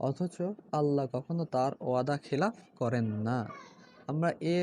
অথচ আল্লাহ কখনো তার ওয়াদা খেলাফ করেন না। আমরা এ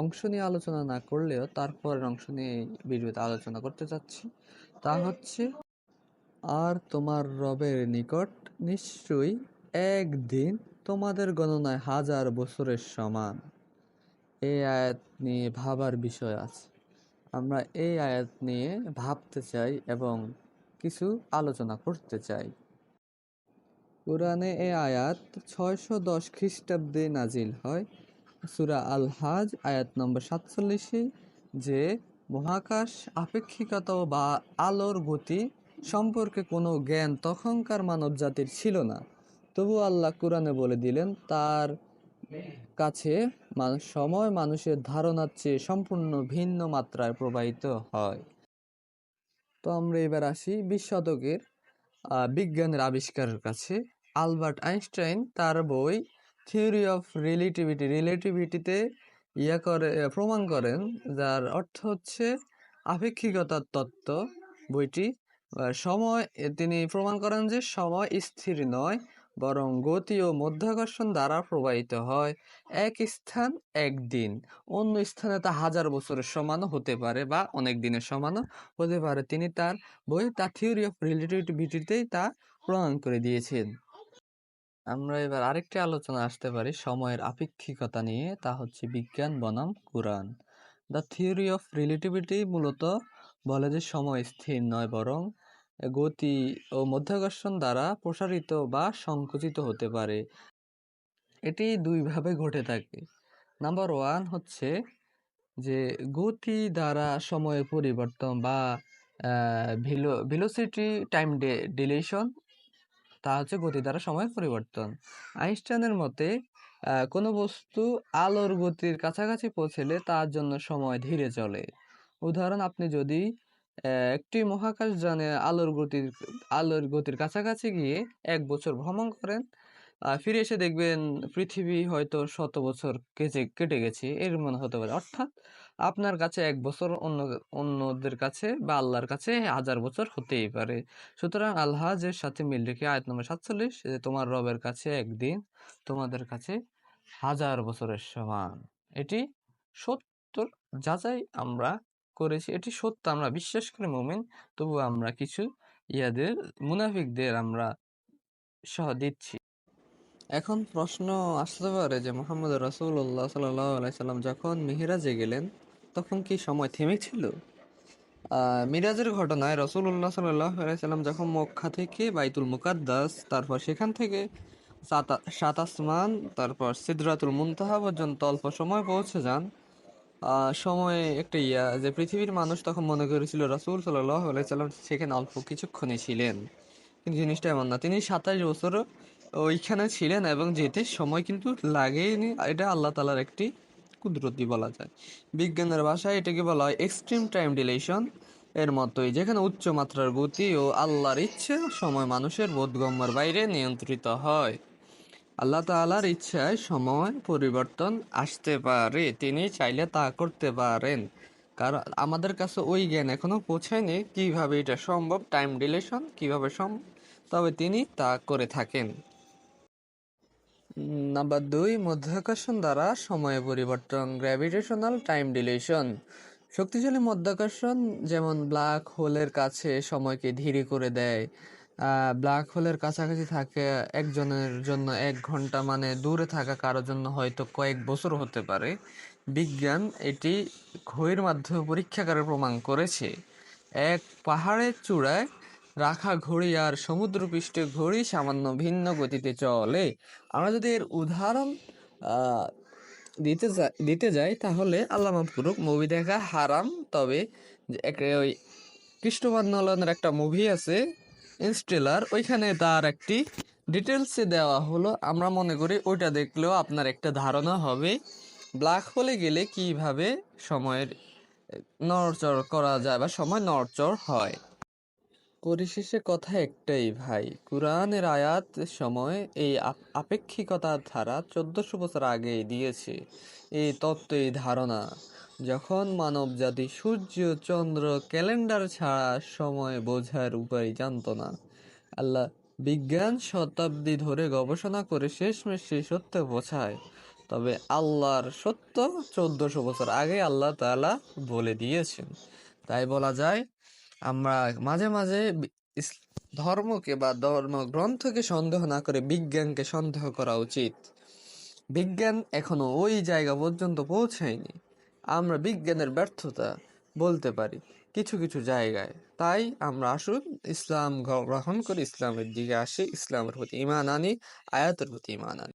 অংশ নিয়ে আলোচনা না করলেও তারপরের অংশ নিয়ে ভিডিওতে আলোচনা করতে চাচ্ছি। তা হচ্ছে, আর তোমার রবের নিকট নিশ্চয়ই একদিন তোমাদের গণনায় হাজার বছরের সমান। এই আয়াত নিয়ে ভাবার বিষয় আছে। আমরা এই আয়াত নিয়ে ভাবতে চাই এবং কিছু আলোচনা করতে চাই। কোরআনে এ আয়াত ছয়শো দশ খ্রিস্টাব্দে নাজিল হয়। সুরা আল হাজ আয়াত নম্বর সাতচল্লিশে, যে মহাকাশ আপেক্ষিকতা বা আলোর গতি সম্পর্কে কোনো জ্ঞান তখনকার মানব জাতির ছিল না। তবু আল্লাহ কোরআনে বলে দিলেন, তার কাছে সময় মানুষের ধারণার চেয়ে সম্পূর্ণ ভিন্ন মাত্রায় প্রবাহিত হয়। তো আমরা এবার আসি বিশ শতকের বিজ্ঞানের আবিষ্কারের কাছে। আলবার্ট আইনস্টাইন তার বই থিওরি অফ রিলেটিভিটি, রিলেটিভিটিতে ইয়া করে প্রমাণ করেন যার অর্থ হচ্ছে আপেক্ষিকতার তত্ত্ব বইটি। সময় তিনি প্রমাণ করেন যে সময় স্থির নয়, বরং গতি ও মধ্যাকর্ষণ দ্বারা প্রবাহিত হয়। এক স্থান, এক দিন। অন্য স্থানে তা হাজার বছরের সমানও হতে পারে বা অনেক দিনের সমানও হতে পারে। তিনি তার বই দ্য থিওরি অফ রিলেটিভিটিতেই তা প্রমাণ করে দিয়েছেন। আমরা এবার আরেকটি আলোচনা আসতে পারি সময়ের আপেক্ষিকতা নিয়ে, তা হচ্ছে বিজ্ঞান, বনাম, কোরআন। দ্য থিওরি অফ রিলেটিভিটি মূলত বলে যে সময় স্থির নয় বরং গতি ও মধ্যাকর্ষণ দ্বারা প্রসারিত বা সংকুচিত হতে পারে। এটি দুইভাবে ঘটে থাকে। নাম্বার ওয়ান হচ্ছে যে গতি দ্বারা সময়ের পরিবর্তন বা ভিলো ভিলোসিটি টাইম ডিলেশন তা হচ্ছে গতি দ্বারা সময় পরিবর্তন। আইনস্টাইনের মতে কোনো বস্তু আলোর গতির কাছাকাছি পৌঁছলে তার জন্য সময় ধীরে চলে। উদাহরণ, আপনি যদি একটি মহাকাশ যানে আলোর গতির আলোর গতির কাছাকাছি গিয়ে এক বছর ভ্রমণ করেন ফিরে এসে দেখবেন পৃথিবী হয়তো শত বছর কেটে কেটে গেছে। এর মনে হতে পারে। অর্থাৎ আপনার কাছে এক বছর অন্য, অন্যদের কাছে বা আল্লাহর কাছে হাজার বছর হতেই পারে। সুতরাং আল্লাহের সাথে মিল রেখে আয়াত নম্বর সাতচল্লিশ, যে তোমার রবের কাছে একদিন তোমাদের কাছে হাজার বছরের সমান। এটি সত্য যাচাই আমরা করেছি। এটি সত্য আমরা বিশ্বাস করি মুমিন। তবু আমরা কিছু ইয়াদের, মুনাফিকদের আমরা সহ দিচ্ছি। এখন প্রশ্ন আসতে পারে যে মোহাম্মদ রসুল্লাহ সাল্লাম যখন মিহিরাজে গেলেন তখন কি সময় থেমেছিল? আহ, মিরাজের ঘটনায় রসুল্লাহ সাল্লাম যখন মক্কা থেকে বাইতুল মুকাদ্দাস তারপর সেখান থেকে সাত- আসমান তারপর সিদরাতুল মুনতাহা পর্যন্ত অল্প সময় পৌঁছে যান। সময়ে একটা ইয়া যে পৃথিবীর মানুষ তখন মনে করেছিল রসুল সাল্লাহ সাল্লাম সেখানে অল্প কিছুক্ষণই ছিলেন। কিন্তু জিনিসটা এমন না তিনি সাতাশ বছর ওইখানে ছিলেন এবং যেতে সময় কিন্তু লাগেনি। এটা আল্লাহ তালার একটি কুদরতি বলা যায়। বিজ্ঞানের ভাষায় এটাকে বলা হয় এক্সট্রিম টাইম ডিলেশন এর মতোই, যেখানে উচ্চ মাত্রার গতি ও আল্লাহর ইচ্ছে সময় মানুষের বোধগম্যের বাইরে নিয়ন্ত্রিত হয়। আল্লাহ তাআলার ইচ্ছায় সময় পরিবর্তন আসতে পারে, তিনি চাইলে তা করতে পারেন। কারণ আমাদের কাছে ওই জ্ঞান এখনও পৌঁছায়নি, কীভাবে এটা সম্ভব টাইম ডিলেশন কীভাবে সম্ভব, তবে তিনি তা করে থাকেন। নাম্বার দুই, মধ্যাকর্ষণ দ্বারা সময় পরিবর্তন গ্র্যাভিটেশনাল টাইম ডিলেশন শক্তিশালী মধ্যাকর্ষণ যেমন ব্ল্যাক হোলের কাছে সময়কে ধীরে করে দেয় ব্ল্যাক হোলের কাছাকাছি থাকে একজনের জন্য এক ঘণ্টা মানে দূরে থাকা কারোর জন্য হয়তো কয়েক বছর হতে পারে। বিজ্ঞান এটি ঘড়ির মাধ্যমে পরীক্ষাগারে প্রমাণ করেছে। এক পাহাড়ের চূড়ায় রাখা ঘড়ি আর সমুদ্রপৃষ্ঠে ঘড়ি সামান্য ভিন্ন গতিতে চলে। আমরা যদি এর উদাহরণ দিতে যা, দিতে যাই, তাহলে আল্লাহ মাফ করুক মুভি দেখা হারাম, তবে ওই নোলানের একটা মুভি আছে ইনস্টেলার ওইখানে তার একটি ডিটেলসে দেওয়া হলো। আমরা মনে করি ওইটা দেখলেও আপনার একটা ধারণা হবে ব্ল্যাক হোলে গেলে কীভাবে সময়ের নড়চড় করা যায় বা সময় নড়চড় হয়। পরিশেষে কথা একটাই, ভাই। কুরআনের আয়াত সময় এই আপ- আপেক্ষিকতার ধারা চোদ্দশো বছর আগেই দিয়েছে। এই তত্ত্ব এই ধারণা, যখন মানব জাতি সূর্য, চন্দ্র, ক্যালেন্ডার ছাড়া সময় বোঝার উপায় জানত না। আল্লাহ বিজ্ঞান শতাব্দী ধরে গবেষণা করে শেষমেশ সেই সত্যে পৌঁছায় তবে আল্লাহর সত্য চোদ্দশো বছর আগে আল্লাহ তাআলা বলে দিয়েছেন। তাই বলা যায় আমরা মাঝে মাঝে ধর্মকে বা ধর্মগ্রন্থকে সন্দেহ না করে বিজ্ঞানকে সন্দেহ করা উচিত। বিজ্ঞান এখনও ওই জায়গা পর্যন্ত পৌঁছায়নি। আমরা বিজ্ঞানের ব্যর্থতা বলতে পারি কিছু কিছু জায়গায়। তাই আমরা আসুন, ইসলাম গ্রহণ করে ইসলামের দিকে আসি, ইসলামের প্রতি ইমান আনি, আয়াতের প্রতি ইমান আনি।